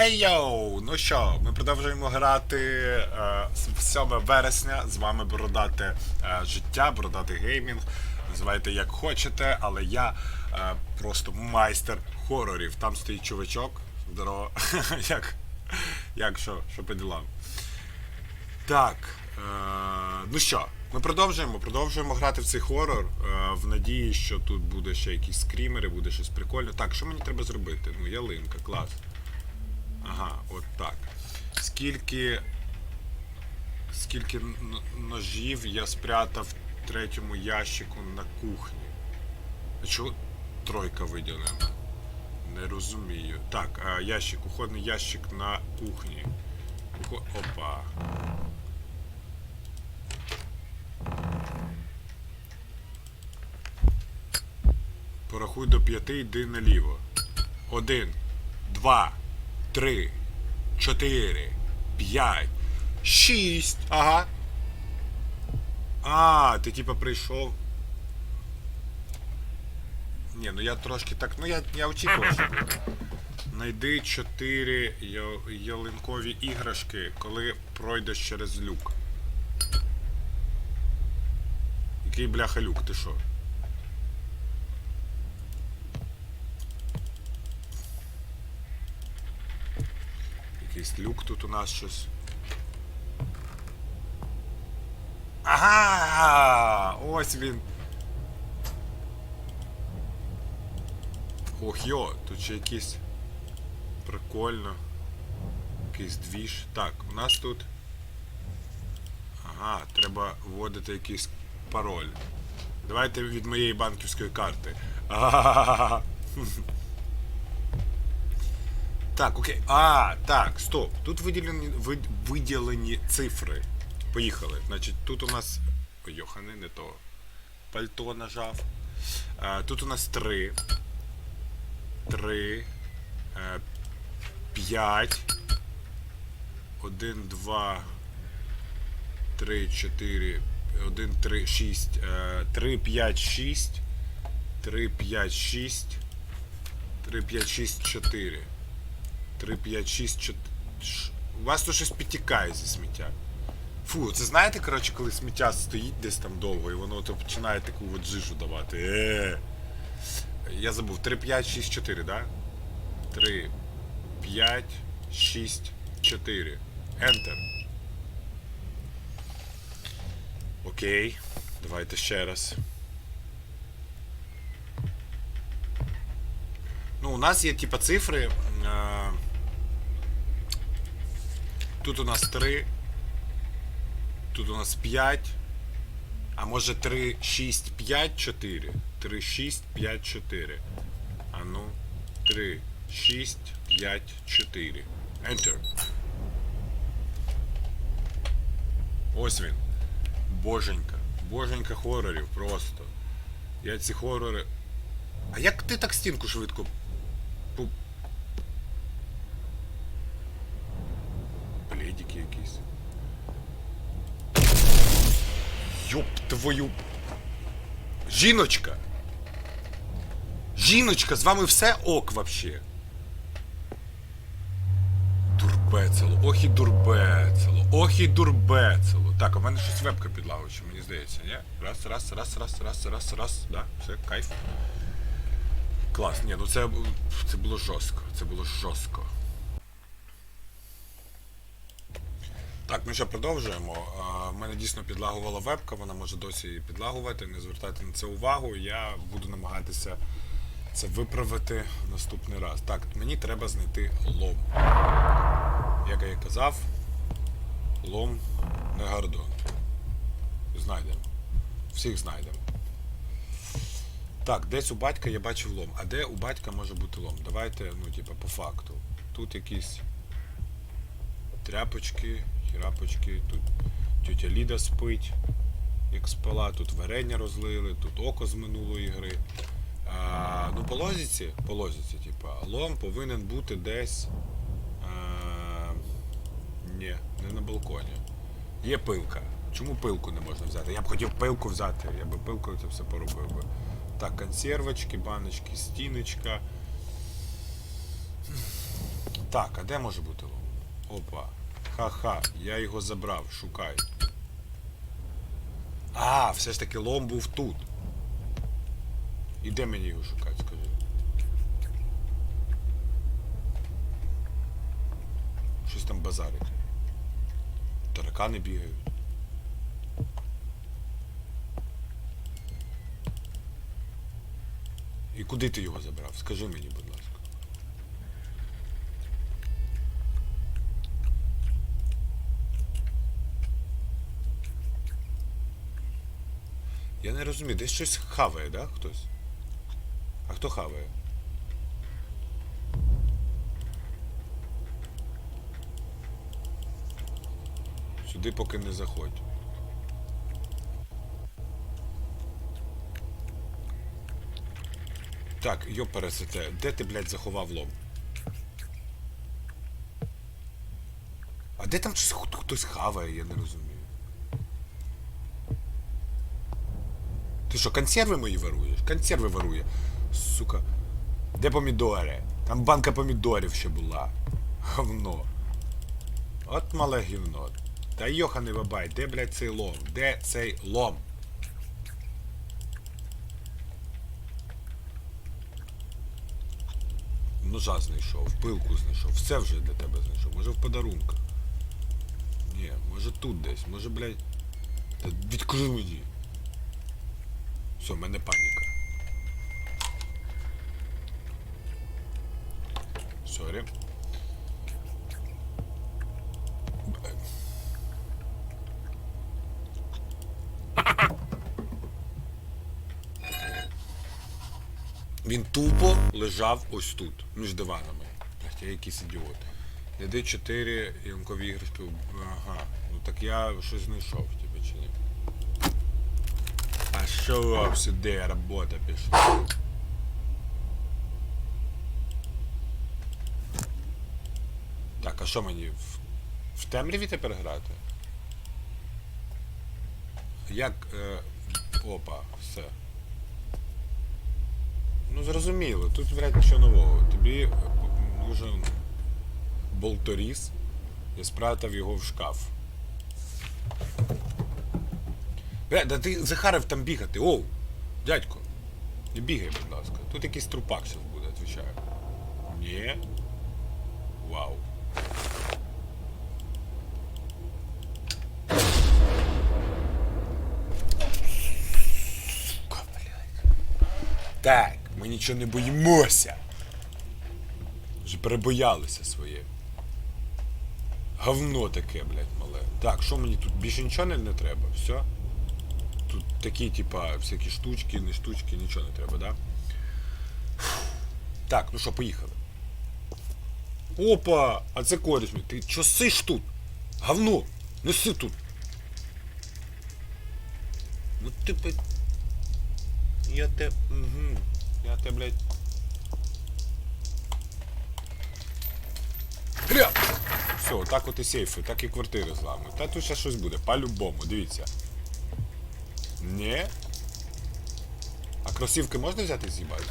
Хей йоу! Ну що, ми продовжуємо грати е, 7 вересня. З вами бородате е, життя, бородатий геймінг. Називайте як хочете, але я е, просто майстер хорорів. Там стоїть чувачок. Здорово. як, як що, що по ділам? Так. Е, ну що, ми продовжуємо. Продовжуємо грати в цей хорор. Е, в надії, що тут буде ще якісь скрімери, буде щось прикольне. Так, що мені треба зробити? Ну, ялинка, клас. Ага, от так. Скільки. Скільки ножів я спрятав в третьому ящику на кухні? А чого тройка виділена? Не розумію. Так, ящик, кухонний ящик на кухні. Опа. Порахуй до п'яти, йди наліво. Один, два, три, чотири, п'ять, шість. Ага. А, ти типа прийшов. Ні, ну я трошки так. Ну я, я очікував, що буде. Найди чотири ялинкові іграшки, коли пройдеш через люк. Який бляха люк, ти що? Якийсь люк тут у нас щось. Ага! Ось він. Ох йо, тут ще якийсь прикольно. Якийсь двіж. Так, у нас тут. Ага, треба вводити якийсь пароль. Давайте від моєї банківської карти. Ага. Так, окей. А, так, стоп. Тут виділені, вид- виділені цифри. Поїхали. Значить, тут у нас. Йохани, не то. Пальто нажав. А, тут у нас три. Три. Е, П'ять. Один, два. Три, чотири. Один, три, шість. Е, Три, п'ять, шість. Три, п'ять, шість. Три, п'ять, шість, чотири. 3, 5, 6, 4. У вас тут щось підтікає зі сміття. Фу, це знаєте, коротше, коли сміття стоїть десь там довго і воно то починає таку от жижу давати. Е. Я забув. 3, 5, 6, 4, да? 3, 5, 6, 4. Enter. Окей. Давайте ще раз. Ну, у нас є типа цифри. Тут у нас 3. Тут у нас 5. А може 3, 6, 5, 4. 3, 6, 5, 4. А ну. 3, 6, 5, 4. Enter. Ось він. Боженька. Боженька хорорів просто. Я ці хорори. А як ти так стінку швидко Йоп твою. Жіночка! Жіночка, з вами все ок вообще. Дурбецело, ох і дурбецело, ох і дурбецело. Так, у мене щось вебка підлагуюча, мені здається, ні? Раз, раз, раз, раз, раз, раз, раз, да, все, кайф. Клас, ні, ну це, це було жорстко. Це було жорстко. Так, ну що, продовжуємо. В мене дійсно підлагувала вебка, вона може досі підлагувати, не звертайте на це увагу. Я буду намагатися це виправити наступний раз. Так, мені треба знайти лом. Як я і казав, лом не гордон. Знайдемо. Всіх знайдемо. Так, десь у батька я бачив лом. А де у батька може бути лом? Давайте, ну, типа, по факту. Тут якісь тряпочки, хірапочки, тут тетя Ліда спить, як спала, тут варення розлили, тут око з минулої гри. А, ну, по лозіці, по лозіці, типа, лом повинен бути десь. А, ні, не на балконі. Є пилка. Чому пилку не можна взяти? Я б хотів пилку взяти, я би пилкою це все поробив би. Так, консервочки, баночки, стіночка. Так, а де може бути лом? Опа. Ха-ха, я його забрав, шукай. А, все ж таки лом був тут. І де мені його шукати, скажи? Щось там базарить. Таракани бігають. І куди ти його забрав? Скажи мені, будь ласка. Я не розумію, десь щось хаває, да, хтось? А хто хаває? Сюди поки не заходь. Так, йо пересете, де ти, блядь, заховав лом? А де там щось хтось хаває, я не розумію. Ти що, консерви мої воруєш? Консерви ворує. Сука. Де помідори? Там банка помідорів ще була. Говно. От мале гівно. Та йоханий бабай, де, блядь, цей лом? Де цей лом? Ножа знайшов, пилку знайшов, все вже для тебе знайшов. Може в подарунках. Ні, може тут десь, може, блядь. Та відкрий мені. Все, в мене паніка. Сорі. Він тупо лежав ось тут, між диванами. Я якийсь ідіот. dd 4 ямкові іграшки. Ага. Ну так я щось знайшов, чи ні? А що сюди робота пішла? Так, а що мені? В, в темряві тепер грати? Як. Е, опа, все. Ну зрозуміло, тут вряд нічого нового. Тобі е, нужен болторіз і спрятав його в шкаф. Бля, да ти Захаров там бігати. Оу! Дядько, не бігай, будь ласка. Тут якийсь трупак зараз буде, відповідаю. Ні. Вау. Сука, блядь. Так, ми нічого не боїмося. Вже перебоялися своє. Говно таке, блядь, мале. Так, що мені тут? Більше нічого не, не треба, все? Такі, типа, всякі штучки, не штучки, нічого не треба, да? Так, ну що, поїхали. Опа! А це коріш мій. Ти чо сиш тут? Говно! Неси тут! Ну ти пи- Я те. Угу. Я те, блядь. Гля! Все, так от і сейфи, так і квартири з вами. Та тут ще щось буде, по-любому, дивіться. Ні? А кросівки можна взяти з'їбати?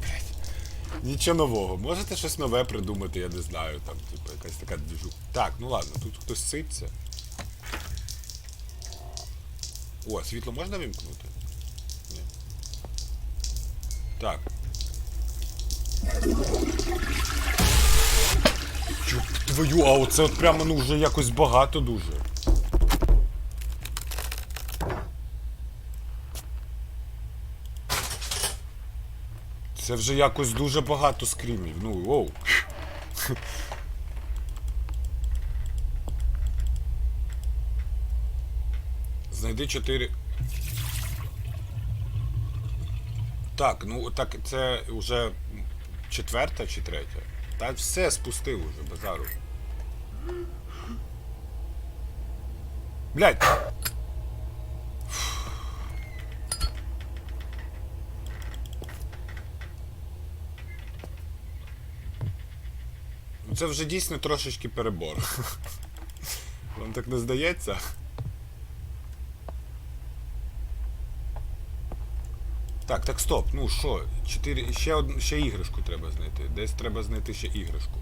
Блядь. Нічого нового. Можете щось нове придумати, я не знаю, там, типу, якась така движу. Так, ну ладно, тут хтось ситься. О, світло можна вимкнути? Ні. Так. Твою, а оце от прямо ну вже якось багато дуже. Це вже якось дуже багато скрімів. Ну, оу. Знайди чотири. Так, ну так це вже четверта чи третя? Та все спустив уже, базару. Блять! Ну це вже дійсно трошечки перебор. Вам так не здається? Так, так, стоп. Ну що, чотири. Ще одну ще іграшку треба знайти. Десь треба знайти ще іграшку.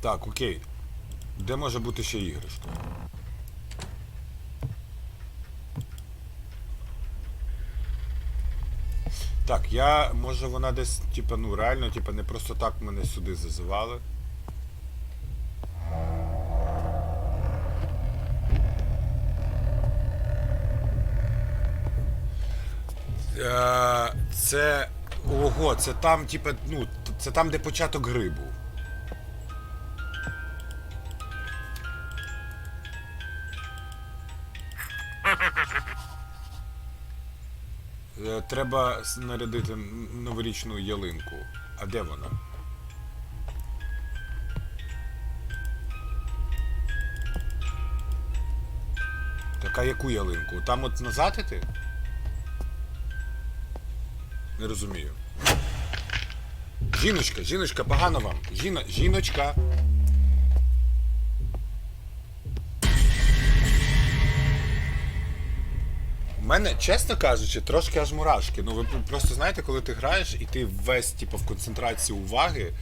Так, окей. Де може бути ще іграшка? Так, я. Може вона десь, типа, ну реально, типа, не просто так мене сюди зазивали. Е, це. Ого, це там, типа, ну, це там, де початок гри був. Треба снарядити н- новорічну ялинку. А де вона? Так яку ялинку? Там от назад іти? Не розумію. Жіночка, жіночка, погано вам. Жіно, жіночка. мене, чесно кажучи, трошки аж мурашки. Ну ви просто знаєте, коли ти граєш і ти весь типу, в концентрації уваги,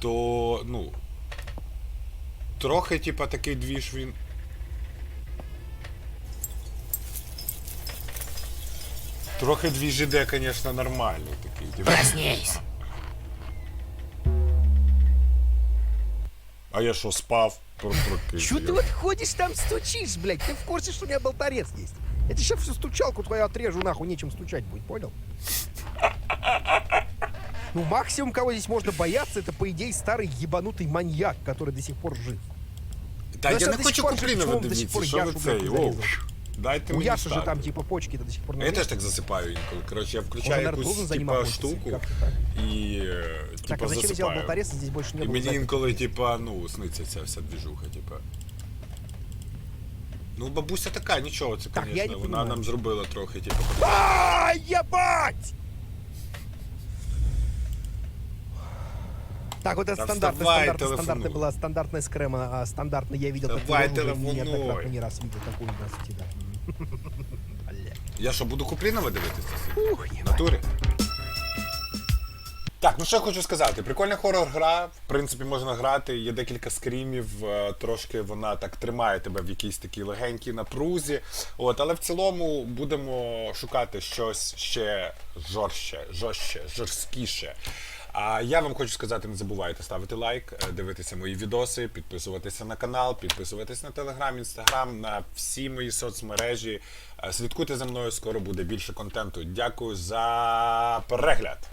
то ну. Трохи, типа, такий двіж він. Трохи двіж іде, звісно, нормальний такий. Типу. Проснись. А я що, спав? Про- прокинувся. Чё ты вот ходишь там стучишь, блядь? Ты в курсе, что у меня болторез есть? Я тебе сейчас всю стучалку твою отрежу, нахуй, нечем стучать будет, понял? Ну, максимум, кого здесь можно бояться, это, по идее, старый ебанутый маньяк, который до сих пор жив. Та Ну, я я не до хочу сих пор Куплінова чому до сих дивитися, пор що ви Яшу цей? нахуй Оу. зарізав? Дайте У мені Яши же стати. там, типа, почки до сих пор А я теж так засипаю інколи. Коротше, я Он, включаю наверное, якусь должен за ним типа охотиться, штуку как-то так. і е, Так, типа а зачем я взял засипаю. болторез, здесь больше не І было мені записи? інколи, типа, ну, сниться ця вся двіжуха, типа. Ну, бабуся така, нічого, це, Так, я звісно, не вона понимаю. нам зробила трохи, типа. А, ебать! Так, вот это Да стандартная, вставай, стандартная, телефонуй. стандартная была стандартная скрема, а стандартно я видел Давай, такую уже телефонуй. неоднократно не раз видел такую у нас у тебя. Я що, буду Куплінова дивитися? Ух, В ебать. натурі? Так, ну що я хочу сказати. Прикольна хорор-гра, в принципі, можна грати, є декілька скрімів, е, трошки вона так тримає тебе в якійсь такій легенькій напрузі. От, але в цілому будемо шукати щось ще жорстче, жорстче, жорсткіше. А я вам хочу сказати, не забувайте ставити лайк, е, дивитися мої відоси, підписуватися на канал, підписуватись на телеграм, інстаграм, на всі мої соцмережі. Е, Слідкуйте за мною, скоро буде більше контенту. Дякую за перегляд.